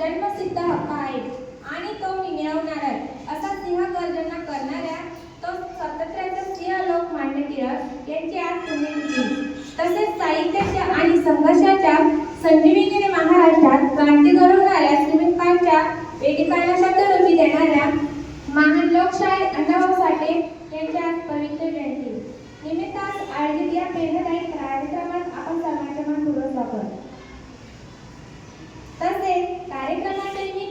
जन्मसिद्ध हक्क आहे. आणि तो मी मिळवणार आहे. असा सिंहगर्जना करणाऱ्या तो स्वातंत्र्याचा सिंहलोक मान्य टिळक यांची आज पुण्यतिथी तसेच साहित्याच्या आणि संघर्षाच्या संजीविनीने महाराष्ट्रात क्रांती घडवणाऱ्या श्रीमंतांच्या वेदिकांना शब्दरूपी देणाऱ्या महान लोकशाही अण्णाभाऊ साठे यांची आज पवित्र जयंती. निमित्तास आयोजित या आणि कार्यक्रमात आपण समाजमान पूर्वक वापरतो तसेच कार्यक्रमादरम्यान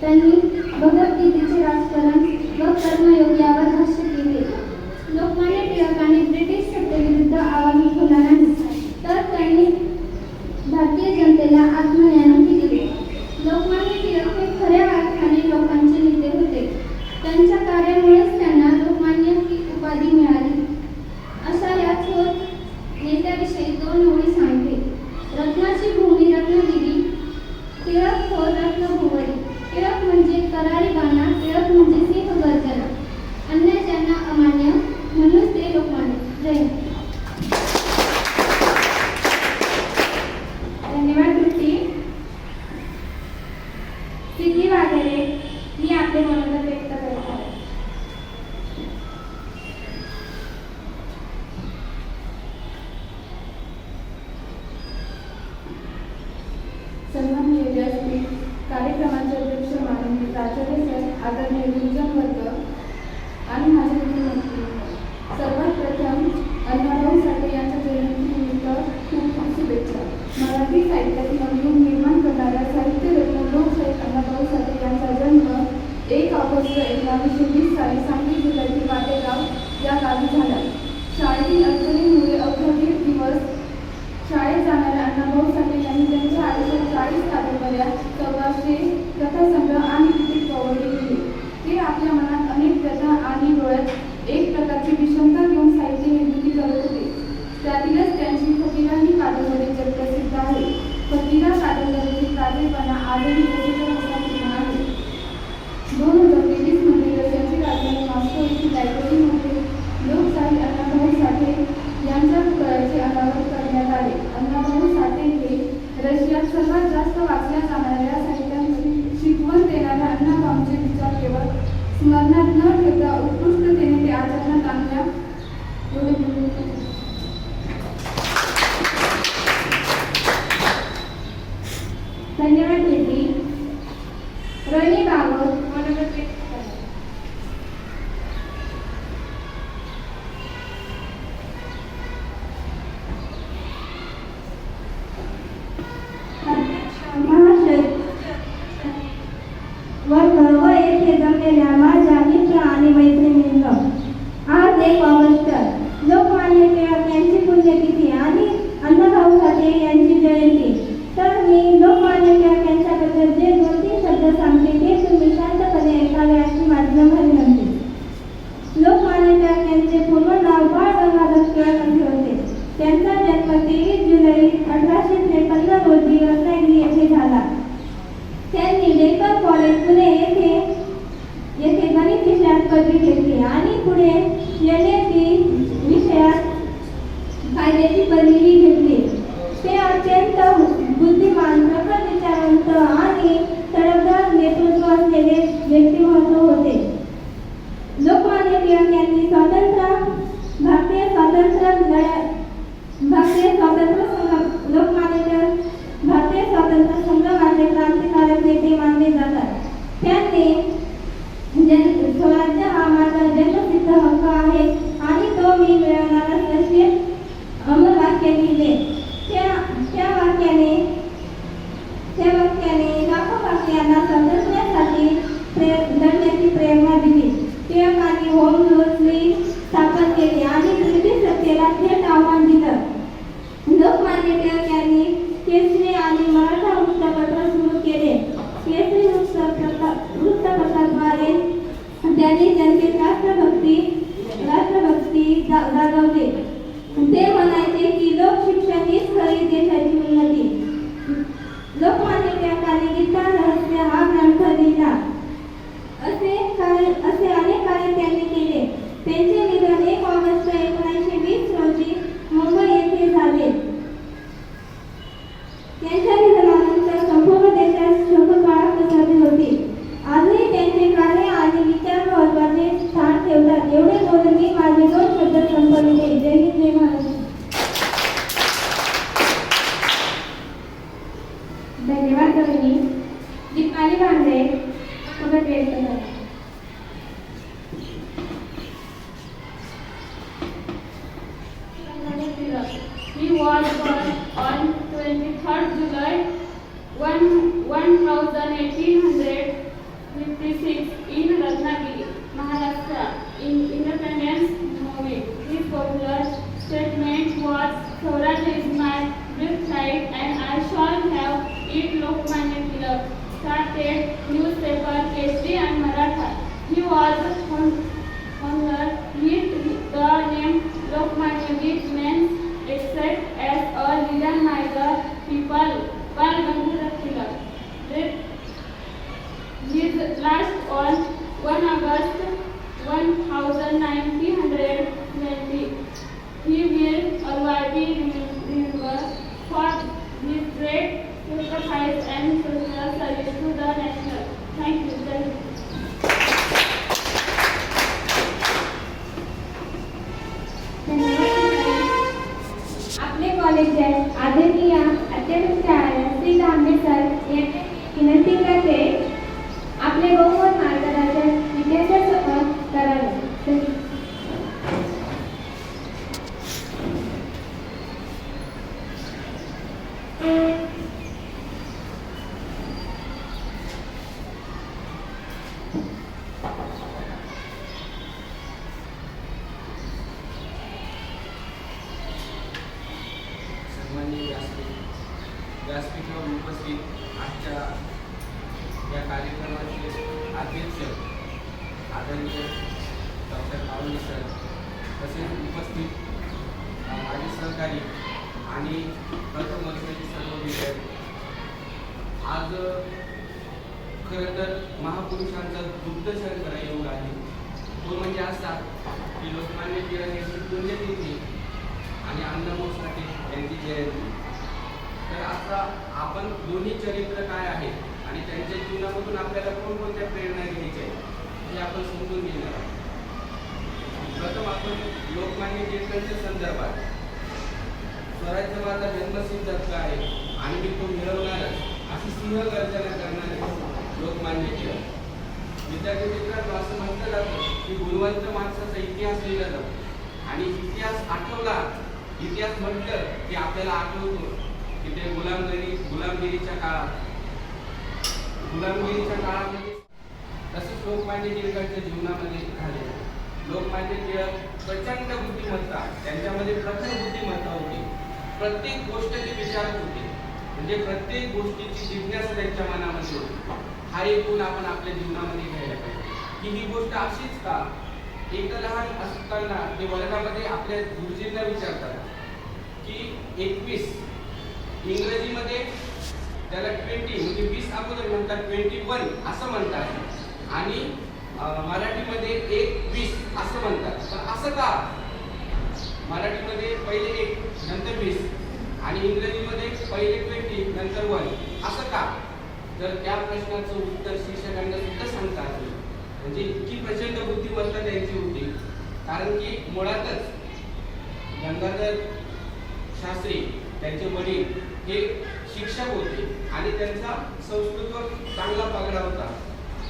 त्यांनी भगवद्गीतेचे राजकारण व कर्मयोग यावर भाष्य Thank you. येथे जमलेल्या माझ्या मित्र आणि मैत्रिणींनो आज एक ऑगस्ट लोकमान्य टिळक यांची पुण्यतिथी आणि अण्णाभाऊ साठे यांची जयंती उपस्थित आजच्या या कार्यक्रमाचे अध्यक्ष आदरणीय डॉक्टर माऊली सर तसेच उपस्थित माझे सहकारी आणि प्रथम वर्षाचे सर्व विद्यार्थी. आज खरं तर महापुरुषांचा दुग्ध शंकर योग आहे. तो म्हणजे असा की लोकमान्य टिळक यांची पुण्यतिथी आणि अण्णाभाऊ साठे यांची जयंती तर आता आपण दोन्ही चरित्र काय आहे आणि त्यांच्या जीवनामधून आपल्याला कोणकोणत्या प्रेरणा घ्यायच्या आहेत हे आपण समजून घेणार आहोत. प्रथम आपण लोकमान्य टिळकांच्या संदर्भात. स्वराज्य माझा जन्मसिद्ध हक्क आहे आणि मी तो मिळवणारच अशी सिंह गर्जना करणारे लोकमान्य टिळक. विद्यार्थी मित्रांनो असं म्हटलं जातं की गुणवंत माणसाचा इतिहास लिहिला जातो. आणि इतिहास आठवला इतिहास म्हटलं की आपल्याला आठवतो की ते गुलामगिरी गुलामगिरीच्या काळात गुलामगिरीच्या काळामध्ये तसंच लोकमान्य टिळकांच्या जीवनामध्ये झाले. लोकमान्य टिळक प्रचंड बुद्धिमत्ता त्यांच्यामध्ये प्रखर बुद्धिमत्ता होती. प्रत्येक गोष्ट ते विचारत होते. म्हणजे प्रत्येक गोष्टीची जिज्ञासा त्यांच्या मनामध्ये होती. हा एक गुण आपण आपल्या जीवनामध्ये घ्यायला पाहिजे. की ही गोष्ट अशीच का? एकदा लहान असताना ते वर्गामध्ये आपल्या गुरुजींना विचारतात. की एकवीस. इंग्रजीमध्ये त्याला ट्वेंटी म्हणजे वीस अगोदर म्हणतात ट्वेंटी वन असं म्हणतात. आणि मराठीमध्ये एक वीस असं म्हणतात. तर असं का? मराठीमध्ये पहिले एक नंतर वीस. आणि इंग्रजीमध्ये पहिले ट्वेंटी नंतर वन असं का? तर त्या प्रश्नाचं उत्तर शिक्षकांना सुद्धा सांगता आलं. म्हणजे इतकी प्रचंड बुद्धिमत्ता त्यांची होती. कारण की मुळातच गंगाधर शास्त्री त्यांचे वडील हे शिक्षक होते आणि त्यांचा संस्कृतवर चांगला पगडा होता.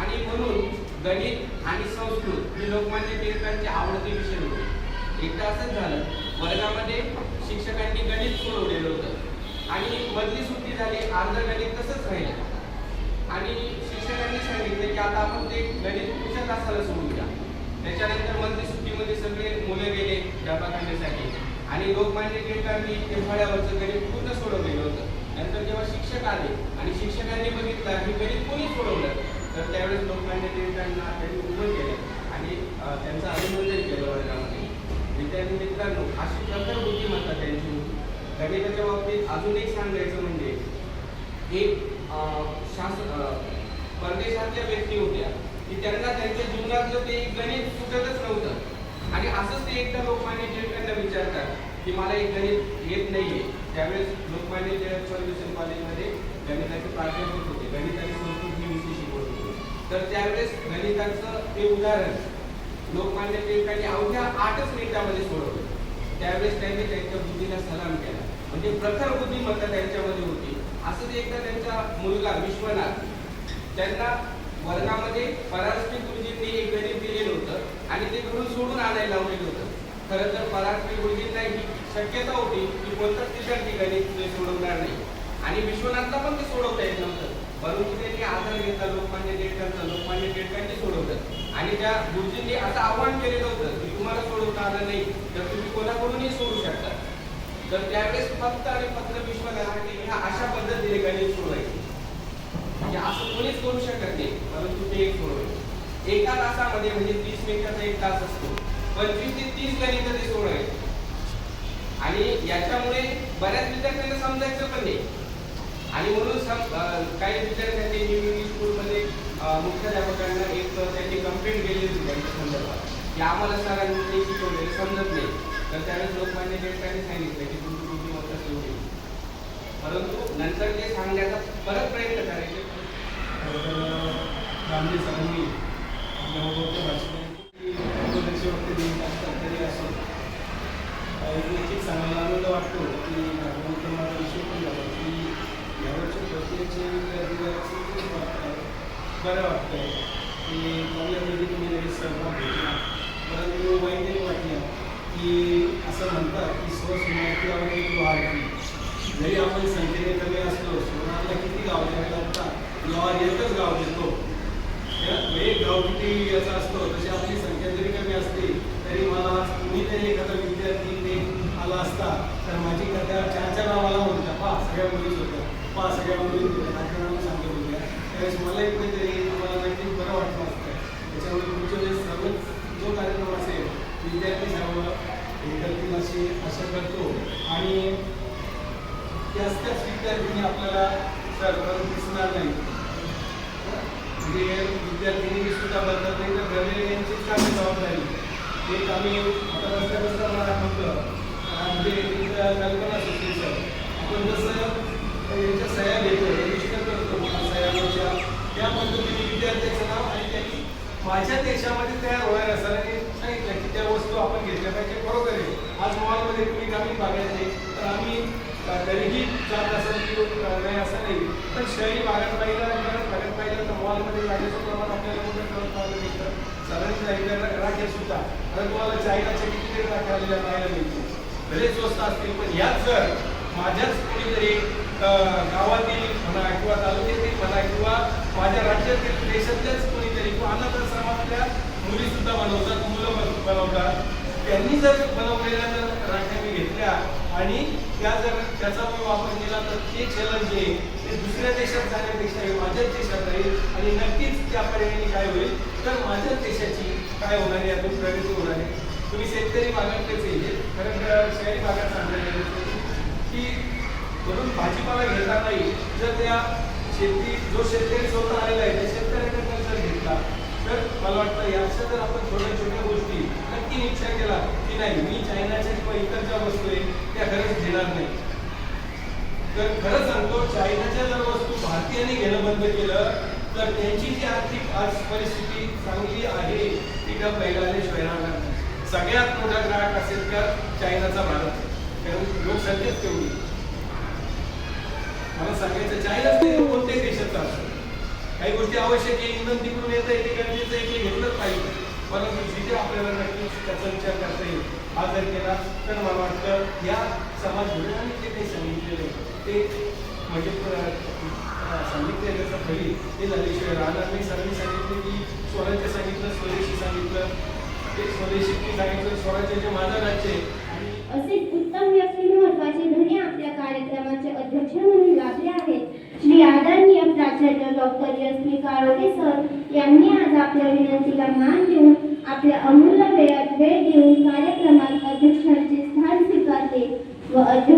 आणि म्हणून गणित आणि संस्कृत हे लोकमान्य टिळकांचे आवडते विषय होते. एकदा असंच झालं वर्गामध्ये शिक्षकांनी गणित सोडवलेलं होतं. आणि मधली सुट्टी झाली अर्ध गणित तसंच राहिलं. आणि शिक्षकांनी सांगितले की आता आपण ते गणित पुढच्या तासाला सोडूया त्याच्यानंतर मधली सुट्टीमध्ये सगळे मुलं गेले डबा खाण्यासाठी. आणि लोकमान्य टिळकांनी ते फळ्यावरचं गणित पूर्ण सोडवलेलं होतं. नंतर जेव्हा शिक्षक आले आणि शिक्षकांनी बघितलं हे गणित कोणी सोडवलं तर त्यावेळेस लोकमान्य टिळकांना त्यांनी उभं केलं आणि त्यांचं अभिनंदन केलं वर्गामध्ये. विद्यार्थी मित्रांनो अशी प्रखर बुद्धिमत्ता त्यांची होती. गणिताच्या बाबतीत अजून एक सांगायचं म्हणजे एक अं, शास्त्र परदेशातल्या व्यक्ती होत्या की त्यांना त्यांच्या जीवनातलं ते गणित सुटतच नव्हतं. आणि असंच ते एकदा लोकमान्य टिळकांना विचारतात की मला एक गणित येत नाहीये. त्यावेळेस लोकमान्य टिळक फर्ग्युसन कॉलेजमध्ये गणिताचे प्राध्यापक होते. गणित आणि संस्कृत ही विषय शिकवत होते. तर त्यावेळेस गणिताचं ते उदाहरण लोकमान्य टिळकांनी अवघ्या आठच मिनिटामध्ये सोडवलं. त्यावेळेस त्यांनी त्यांच्या बुद्धीला सलाम केला. म्हणजे प्रखर बुद्धिमत्ता त्यांच्यामध्ये होती. असंच एकदा त्यांचा मुलगा विश्वनाथ त्यांना वर्गामध्ये पराश्री गुरुजींनी एक गणित दिलेलं होतं. आणि ते घरून सोडून आणायला लावलेलं होतं. खरं तर पराश्री गुरुजींना ही शक्यता होती की कोणत्याच विद्यार्थी ठिकाणी ते सोडवणार नाही. आणि विश्वनाथला पण ते सोडवता येत नव्हतं. परंतु त्यांनी आधार घेतला लोकमान्य टिळकांचा लोकमान्य टिळकांनी सोडवलं. आणि त्या गुरुजींनी असं आव्हान केलेलं होतं की तुम्हाला सोडवता आलं नाही तर तुम्ही कोणाकडूनही सोडू शकता. तर त्यावेळेस फक्त आणि फक्त विश्वनाथांनी ह्या अशा पद्धतीने गणित सोडवायचे. म्हणजे असं कोणीच करू शकत नाही परंतु ते एक सोडवायचे. एका तासामध्ये म्हणजे तीस मिनिटाचा एक तास असतो. पंचवीस ते तीस गणित ते सोडवायचे आणि याच्यामुळे बऱ्याच विद्यार्थ्यांना समजायचं पण नाही. आणि म्हणून सम काही विद्यार्थ्यांनी न्यू इंग्लिश स्कूलमध्ये मुख्याध्यापकांना एक त्यांनी कंप्लेंट केली होती त्यांच्या संदर्भात. की आम्हाला सरांनी ते शिकवलेलं समजत नाही. तर त्यावेळेस लोकमान्य टिळकांनी सांगितलं की तुमची तुमची तेवढी आहे. परंतु नंतर ते सांगण्याचा परत प्रयत्न करायचे. गांधी सरांनी तरी असो निश्चित सांगायला आनंद वाटतो की भगवंत विषय पण झाला की यावरच्या प्रक्रियेचे विद्यार्थी बरं वाटतं की कॉलेजमध्ये तुम्ही लगेच सहभाग घेतला परंतु वाईटही वाटलं की असं म्हणतात की स्वसमाप्तीवर एक वाढ जरी आपण संख्येने कमी असलो सोनारला किती गाव द्यावे लागतात गावात एकच गाव देतो. एक गाव किती याचा असतो. तशी आपली संख्या जरी कमी असली तरी मला कुणीतरी एखादा विद्यार्थी आला असता तर माझी कथा चार चार नावाला म्हणता पा सगळ्या मुलीच होत्या. पहा सगळ्या मुली कार्यक्रमाला सांगत होत्या. त्यावेळेस मलाही कुठेतरी मला नक्कीच बरं वाटलं असतं. त्याच्यामुळे पुढच्या वेळेस सर्वच जो कार्यक्रम असेल विद्यार्थी सर्व हे करतील अशी आशा करतो. आणि त्याच त्याच विद्यार्थ्यांनी आपल्याला सर दिसणार नाही. म्हणजे विद्यार्थिनी सुद्धा बदलत नाही तर गणे यांचीच कामे जबाबदारी. एक आम्ही आता रस्त्या रस्ता मला म्हटलं आमचे कल्पना सुचली आपण जसं यांच्या सह्या घेतो रजिस्टर करतो सह्याच्या त्या पद्धतीने विद्यार्थ्याचं नाव आणि त्यांनी माझ्या देशामध्ये तयार होणाऱ्या सरांनी सांगितलं की त्या वस्तू आपण घेतल्या पाहिजे बरोबर आहे. आज मॉलमध्ये तुम्ही ग्रामीण बघायचे तर आम्ही अ, तरीही जात असं की नाही असं नाही. पण शहरी भागात पाहिलं आणि जाण्याचं प्रमाण आपल्याला पाहायला मिळतं राखेल सुद्धा तुम्हाला चायनाच्या पाहायला मिळतील? भले स्वस्त असतील पण याच जर माझ्याच कोणीतरी गावातील म्हणा किंवा तालुक्यातील म्हणा किंवा माझ्या राज्यातील देशातल्याच कोणीतरी किंवा अनाथ आश्रमातल्या मुली सुद्धा बनवतात मुलं बनवतात. त्यांनी जर बनवलेल्या जर राख्या मी घेतल्या आणि त्या जर त्याचा मी वापर केला तर ते चलन येईल ते दुसऱ्या देशात जाण्यापेक्षा हे माझ्याच देशात राहील आणि नक्कीच त्या पर्यायाने काय होईल? तर माझ्याच देशाची काय होणार आहे? यातून प्रगती होणार आहे. तुम्ही शेतकरी भागातलेच येईल. कारण शहरी भागात सांगण्यात की म्हणून भाजीपाला घेतानाही जर त्या शेती जो शेतकरी स्वतः आलेला आहे त्या शेतकऱ्याकडनं जर घेतला तर मला वाटतं या जर आपण छोट्या छोट्या गोष्टी नक्की निश्चय केला की नाही मी चायनाच्या किंवा इतर ज्या वस्तू आहे त्या खरंच घेणार नाही. तर खरं सांगतो चायनाच्या जर वस्तू भारतीयांनी घेणं बंद केलं तर त्यांची जी आर्थिक आज परिस्थिती चांगली आहे ती का पहिल्याशिवाय राहणार सगळ्यात मोठा ग्राहक असेल तर चायनाचा भारत कारण लोकसंख्याच तेवढी. मला सांगायचं चायनाच नाही कोणत्याही देशाचा. असो काही गोष्टी आवश्यक आहे इंधन तिकडून येतं आहे ते गरजेचं आहे ते घेतलंच पाहिजे. परंतु जिथे आपल्याला नक्कीच त्याचा विचार करता येईल हा जर केला तर मला वाटतं या समाज आणि जे काही सांगितलेलं आहे ते म्हणजे प्र- अं, सांगितले त्याचा फळी ते झाल्याशिवाय राहणार नाही सरांनी सांगितले की स्वराज्य सांगितलं स्वदेशी सांगितलं. ते स्वदेशी मी सांगितलं स्वराज्य जे माझं राज्य आहे. असे उत्तम व्यक्ती महत्त्वाचे धनी आपल्या कार्यक्रमाचे अध्यक्ष म्हणून लाभले आहेत. श्री आदरणीय प्राचार्य doctor S P Kalokhe sir यांनी आज आपल्या विनंतीला मान देऊन आपल्या अमूल्य वेळात वेळ देऊन कार्यक्रमात अध्यक्षांचे स्थान स्वीकारले व अध्यक्ष